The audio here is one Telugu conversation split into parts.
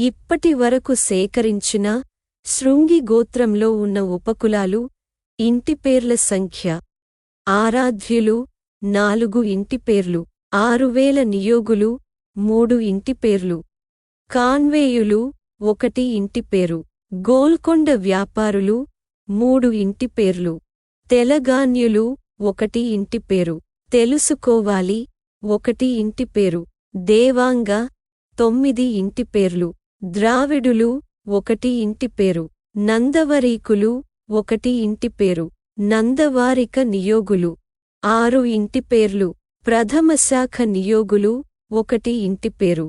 ఇప్పటి వరకు సేకరించిన శృంగి గోత్రంలో ఉన్న ఉపకులాలు ఇంటి పేర్ల సంఖ్య. ఆరాధ్యులు నాలుగు ఇంటి పేర్లు ఆరువేల నియోగులు మూడు ఇంటి పేర్లు. కాన్వేయులు ఒకటి ఇంటిపేరు గోల్కొండ వ్యాపారులు మూడు ఇంటి పేర్లు. తెలగాన్యులు ఒకటి ఇంటిపేరు తెలుసుకోవాలి ఒకటి ఇంటిపేరు దేవాంగ తొమ్మిది ఇంటి పేర్లు. ద్రావిడులు ఒకటి ఇంటి పేరు నందవరీకులు ఒకటి ఇంటి పేరు నందవారిక నియోగులు ఆరు ఇంటి పేర్లు ప్రథమ శాఖ నియోగులు ఒకటి ఇంటి పేరు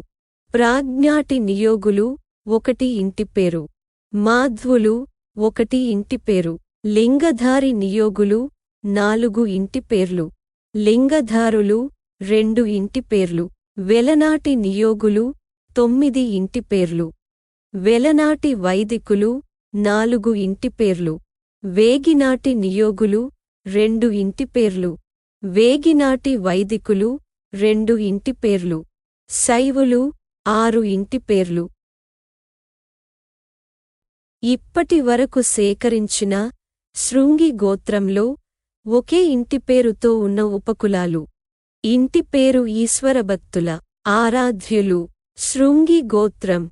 ప్రాజ్ఞాటి నియోగులు ఒకటి ఇంటి పేరు మాధ్వులు ఒకటి ఇంటి పేరు లింగధారి నియోగులు నాలుగు ఇంటి పేర్లు లింగధారులు రెండు ఇంటి పేర్లు వెలనాటి నియోగులు తొమ్మిది ఇంటి పేర్లు. వెలనాటి వైదికులు నాలుగు ఇంటి పేర్లు. వేగినాటి నియోగులు రెండు ఇంటి పేర్లు. వేగినాటి వైదికులు రెండు ఇంటి పేర్లు. శైవులు ఆరు ఇంటి పేర్లు. ఇప్పటి వరకు సేకరించిన శృంగి గోత్రంలో ఒకే ఇంటి పేరుతో ఉన్న ఉపకులాలు. ఇంటి పేరు ఈశ్వరభక్తుల ఆరాధ్యులు. శృంగి గోత్రం.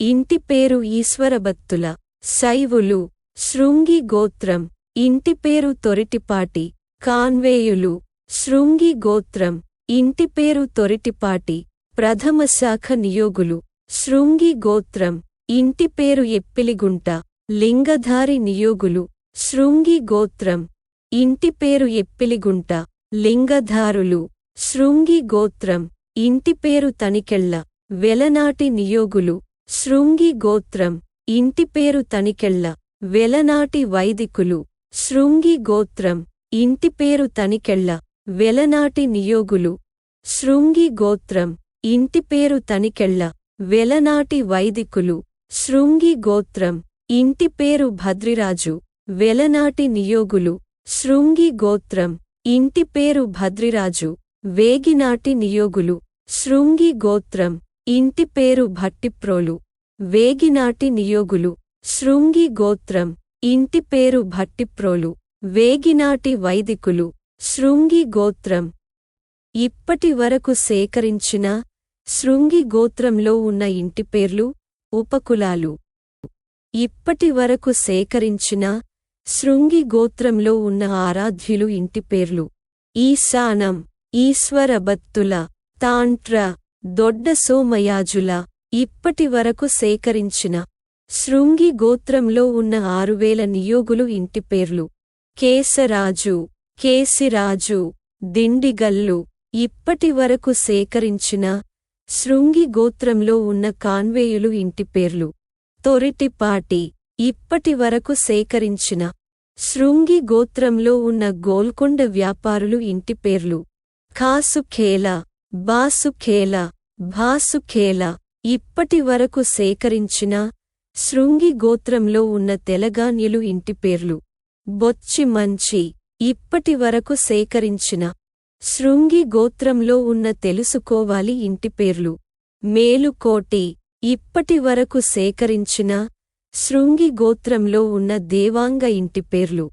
ఇంటి పేరు ఈశ్వరభక్తుల. శైవులు. శృంగి గోత్రం. ఇంటి పేరు తొరిటిపాటి. కాన్వేయులు. శృంగి గోత్రం. ఇంటి పేరు తొరిటిపాటి. ప్రథమ శాఖ నియోగులు. శృంగి గోత్రం. ఇంటి పేరు ఎప్పిలిగుంట. లింగధారి నియోగులు. శృంగి గోత్రం. ఇంటి పేరు ఎప్పిలిగుంట. లింగధారులు. శృంగి గోత్రం. ఇంటి పేరు తనికెళ్ళ. వెలనాటి నియోగులు శృంగి గోత్రం ఇంటి పేరు తనికెళ్ళ వెలనాటి వైదికులు శృంగి గోత్రం ఇంటి పేరు తనికెళ్ళ వెలనాటి నియోగులు శృంగి గోత్రం ఇంటి పేరు తనికెళ్ళ వెలనాటి వైదికులు శృంగి గోత్రం ఇంటి పేరు భద్రిరాజు వెలనాటి నియోగులు శృంగి గోత్రం ఇంటి పేరు భద్రిరాజు వేగినాటి నియోగులు శృంగి గోత్రం ఇంటి పేరు భట్టిప్రోలు వేగినాటి నియోగులు శృంగి గోత్రం ఇంటి పేరు భట్టిప్రోలు వేగినాటి వైదికులు శృంగి గోత్రం. ఇప్పటి వరకు సేకరించిన శృంగి గోత్రంలో ఉన్న ఇంటి పేర్లు ఉపకులాలు. ఇప్పటి వరకు సేకరించిన శృంగి గోత్రంలో ఉన్న ఆరాధ్యులు ఇంటి పేర్లు. ఈశానం ఈశ్వరభత్తుల తాంట్ర దొడ్డ సోమయాజుల ఇప్పటి వరకు సేకరించిన శృంగి గోత్రంలో ఉన్న ఆరువేల నియోగులు ఇంటి పేర్లు. కేసరాజు కేసిరాజు దిండిగల్లు ఇప్పటి వరకు సేకరించిన శృంగి గోత్రంలో ఉన్న కాన్వేయులు ఇంటి పేర్లు. తొరిటిపాటి ఇప్పటి వరకు సేకరించిన శృంగి గోత్రంలో ఉన్న గోల్కొండ వ్యాపారులు ఇంటి పేర్లు. ఖాసుఖేలా బాసుఖేల భాసుఖేల ఇప్పటి వరకు సేకరించిన శృంగి గోత్రంలో ఉన్న తెలగాన్యులు ఇంటి పేర్లు. బొచ్చి మంచి ఇప్పటి వరకు సేకరించిన శృంగి గోత్రంలో ఉన్న తెలుసుకోవాలి ఇంటి పేర్లు. మేలుకోటి ఇప్పటి వరకు సేకరించిన శృంగి గోత్రంలో ఉన్న దేవాంగ ఇంటి పేర్లు.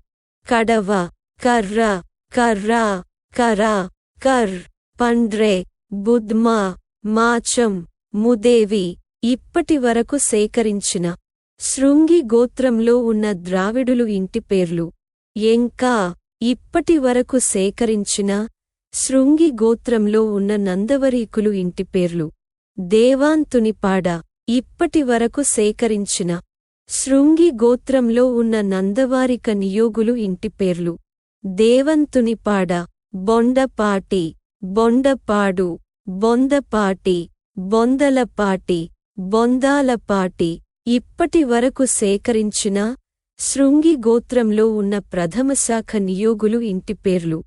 కడవ కర్ర కర్రా కరా కర్ పండ్రే బుద్మా మాచం ముదేవి ఇప్పటి వరకు సేకరించిన శృంగి గోత్రంలో ఉన్న ద్రావిడులు ఇంటి పేర్లు. ఎంకా ఇప్పటి వరకు సేకరించిన శృంగి గోత్రంలో ఉన్న నందవరీకులు ఇంటి పేర్లు. దేవాంతునిపాడ ఇప్పటి వరకు సేకరించిన శృంగి గోత్రంలో ఉన్న నందవారిక నియోగులు ఇంటి పేర్లు. దేవంతునిపాడ బొండపాటి బొండపాడు బొందపాటి బొందలపాటి బొందాలపాటి ఇప్పటి వరకు సేకరించిన శృంగి గోత్రంలో ఉన్న ప్రథమశాఖ నియోగులు ఇంటి పేర్లు.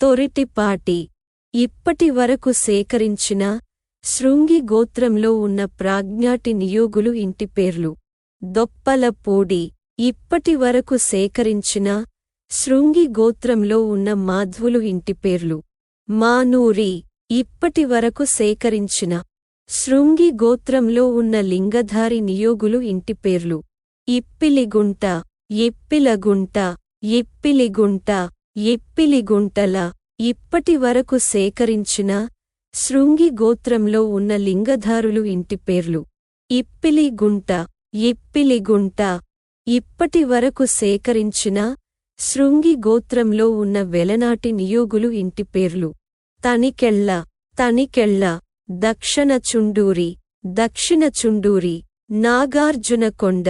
తొరిటిపాటి ఇప్పటి వరకు సేకరించిన శృంగి గోత్రంలో ఉన్న ప్రాజ్ఞాటి నియోగులు ఇంటి పేర్లు. దొప్పలపూడి ఇప్పటి వరకు సేకరించిన శృంగి గోత్రంలో ఉన్న మాధ్వులు ఇంటి పేర్లు. మానూరి ఇప్పటి వరకు సేకరించిన శృంగి గోత్రంలో ఉన్న లింగధారి నియోగులు ఇంటి పేర్లు. ఇప్పిలిగుంట ఎప్పిలగుంట ఇప్పిలిగుంట ఎప్పిలిగుంటల ఇప్పటి వరకు సేకరించిన శృంగి గోత్రంలో ఉన్న లింగధారులు ఇంటి పేర్లు. ఇప్పిలిగుంట ఇప్పిలిగుంట. ఇప్పటి వరకు సేకరించిన శృంగి గోత్రంలో ఉన్న వెలనాటి నియోగులు ఇంటి పేర్లు. తనికెళ్ళ తనికెళ్ళ దక్షిణ చుండూరి దక్షిణ చుండూరి నాగార్జునకొండ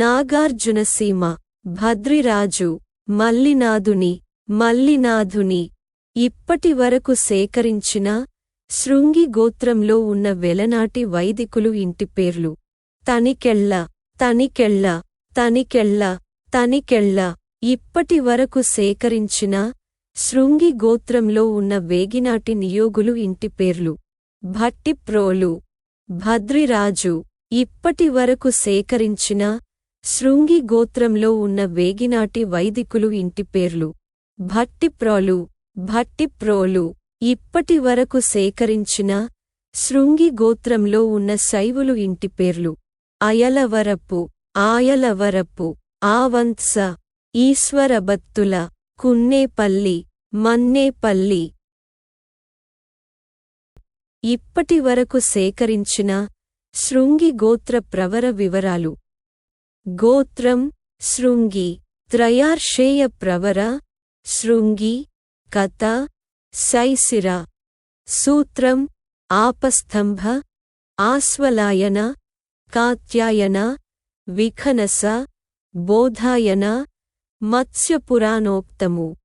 నాగార్జునసీమ భద్రిరాజు మల్లినాథుని మల్లినాథుని ఇప్పటి వరకు సేకరించిన శృంగి గోత్రంలో ఉన్న వెలనాటి వైదికులు ఇంటి పేర్లు. తనికెళ్ళ తనికెళ్ళ తనికెళ్ళ తనికెళ్ళ ఇప్పటి వరకు సేకరించిన శృంగి గోత్రంలో ఉన్న వేగినాటి నియోగులు ఇంటి పేర్లు. భట్టిప్రోలు భద్రిరాజు. ఇప్పటి వరకు సేకరించిన శృంగి గోత్రంలో ఉన్న వేగినాటి వైదికులు ఇంటి పేర్లు. భట్టిప్రోలు భట్టిప్రోలు ఇప్పటి వరకు సేకరించిన శృంగి గోత్రంలో ఉన్న శైవులు ఇంటి పేర్లు. అయలవరపు. ఆయలవరపు. ఆవంత్స. ఈశ్వరభత్తుల. కున్నేపల్లి మన్నేపల్లి. ఇప్పటి వరకు సేకరించిన శృంగి గోత్ర ప్రవర వివరాలు. గోత్రం శృంగి త్రయార్షేయ ప్రవర శృంగి కథ శైశిర సూత్రం ఆపస్తంభ ఆస్వలాయన కాత్యాయన విఖనస బోధాయన મત્સ્ય પુરાણોક્તમુ